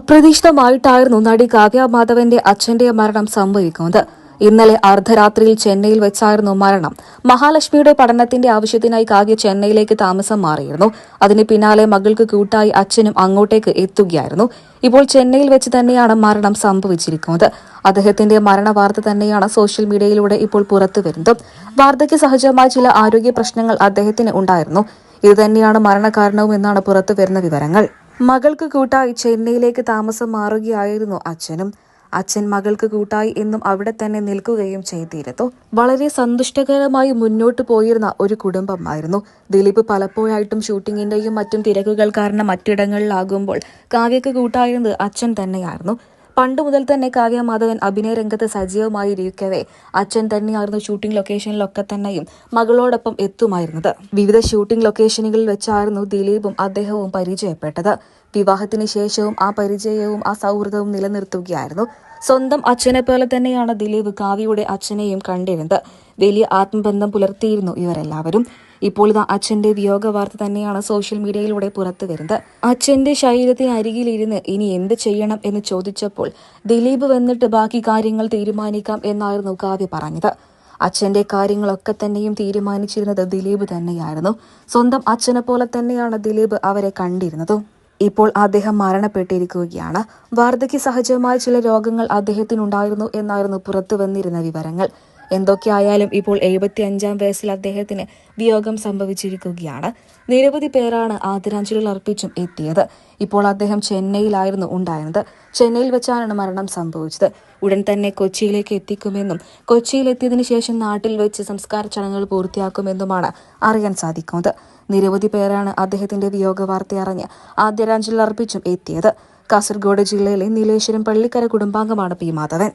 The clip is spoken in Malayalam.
അപ്രതീക്ഷിതമായിട്ടായിരുന്നു നടി കാവ്യ മാധവന്റെ അച്ഛന്റെ മരണം സംഭവിക്കുന്നത്. ഇന്നലെ അർദ്ധരാത്രിയിൽ ചെന്നൈയിൽ വെച്ചായിരുന്നു മരണം. മഹാലക്ഷ്മിയുടെ പഠനത്തിന്റെ ആവശ്യത്തിനായി കാവ്യ ചെന്നൈയിലേക്ക് താമസം മാറിയിരുന്നു. അതിന് പിന്നാലെ മകൾക്ക് കൂട്ടായി അച്ഛനും അങ്ങോട്ടേക്ക് എത്തുകയായിരുന്നു. ഇപ്പോൾ ചെന്നൈയിൽ വെച്ച് തന്നെയാണ് മരണം സംഭവിച്ചിരിക്കുന്നത്. അദ്ദേഹത്തിന്റെ മരണ വാർത്ത തന്നെയാണ് സോഷ്യൽ മീഡിയയിലൂടെ ഇപ്പോൾ പുറത്തുവരുന്നത് വാർദ്ധക്യ സഹജമായ ചില ആരോഗ്യ പ്രശ്നങ്ങൾ അദ്ദേഹത്തിന് ഉണ്ടായിരുന്നു. ഇതുതന്നെയാണ് മരണകാരണവും എന്നാണ് പുറത്തുവരുന്ന വിവരങ്ങൾ. മകൾക്ക് കൂട്ടായി ചെന്നൈയിലേക്ക് താമസം മാറുകയായിരുന്നു അച്ഛനും. അച്ഛൻ മകൾക്ക് കൂട്ടായി എന്നും അവിടെ തന്നെ നിൽക്കുകയും ചെയ്തിരുന്നു. വളരെ സന്തുഷ്ടകരമായി മുന്നോട്ട് പോയിരുന്ന ഒരു കുടുംബമായിരുന്നു. ദിലീപ് പലപ്പോഴായിട്ടും ഷൂട്ടിങ്ങിന്റെയും മറ്റും തിരക്കുകൾ കാരണം മറ്റിടങ്ങളിലാകുമ്പോൾ കാവ്യക്ക് കൂട്ടായിരുന്നത് അച്ഛൻ തന്നെയായിരുന്നു. പണ്ട് മുതൽ തന്നെ കാവ്യ മാധവൻ അഭിനയ രംഗത്ത് സജീവമായിരിക്കവേ. അച്ഛൻ തന്നെയായിരുന്നു ഷൂട്ടിംഗ് ലൊക്കേഷനിലൊക്കെ തന്നെയും മകളോടൊപ്പം എത്തുമായിരുന്നത്. വിവിധ ഷൂട്ടിംഗ് ലൊക്കേഷനുകളിൽ വെച്ചായിരുന്നു ദിലീപും അദ്ദേഹവും പരിചയപ്പെട്ടത്. വിവാഹത്തിന് ശേഷവും ആ പരിചയവും ആ സൗഹൃദവും നിലനിർത്തുകയായിരുന്നു. സ്വന്തം അച്ഛനെ പോലെ തന്നെയാണ് ദിലീപ് കാവ്യയുടെ അച്ഛനെയും കണ്ടിരുന്നത്. വലിയ ആത്മബന്ധം പുലർത്തിയിരുന്നു ഇവരെല്ലാവരും. ഇപ്പോൾ ഇത് അച്ഛന്റെ വിയോഗ വാർത്ത തന്നെയാണ് സോഷ്യൽ മീഡിയയിലൂടെ പുറത്തു വരുന്നത്. അച്ഛന്റെ ശരീരത്തിന് അരികിലിരുന്ന് ഇനി എന്ത് ചെയ്യണം എന്ന് ചോദിച്ചപ്പോൾ ദിലീപ് വന്നിട്ട് ബാക്കി കാര്യങ്ങൾ തീരുമാനിക്കാം എന്നായിരുന്നു കാവ്യ പറഞ്ഞത്. അച്ഛന്റെ കാര്യങ്ങളൊക്കെ തന്നെയും തീരുമാനിച്ചിരുന്നത് ദിലീപ് തന്നെയായിരുന്നു. സ്വന്തം അച്ഛനെ പോലെ തന്നെയാണ് ദിലീപ് അവരെ കണ്ടിരുന്നതും. ഇപ്പോൾ അദ്ദേഹം മരണപ്പെട്ടിരിക്കുകയാണ്. വാർദ്ധക്യ സഹജമായ ചില രോഗങ്ങൾ അദ്ദേഹത്തിനുണ്ടായിരുന്നു എന്നായിരുന്നു പുറത്തു വന്നിരുന്ന വിവരങ്ങൾ. എന്തൊക്കെയായാലും ഇപ്പോൾ എഴുപത്തി അഞ്ചാം വയസ്സിൽ അദ്ദേഹത്തിന് വിയോഗം സംഭവിച്ചിരിക്കുകയാണ്. നിരവധി പേരാണ് ആദരാഞ്ജലികൾ അർപ്പിച്ചും എത്തിയത്. ഇപ്പോൾ അദ്ദേഹം ചെന്നൈയിലായിരുന്നു ഉണ്ടായിരുന്നത്. ചെന്നൈയിൽ വെച്ചാണ് മരണം സംഭവിച്ചത്. ഉടൻ തന്നെ കൊച്ചിയിലേക്ക് എത്തിക്കുമെന്നും കൊച്ചിയിൽ എത്തിയതിനു ശേഷം നാട്ടിൽ വെച്ച് സംസ്കാര ചടങ്ങുകൾ പൂർത്തിയാക്കുമെന്നുമാണ് അറിയാൻ സാധിക്കുന്നത്. നിരവധി പേരാണ് അദ്ദേഹത്തിന്റെ വിയോഗ വാർത്ത അറിഞ്ഞ് ആദരാഞ്ജലികൾ അർപ്പിച്ചും എത്തിയത്. കാസർഗോഡ് ജില്ലയിലെ നീലേശ്വരം പള്ളിക്കര കുടുംബാംഗമാണ് പി മാധവൻ.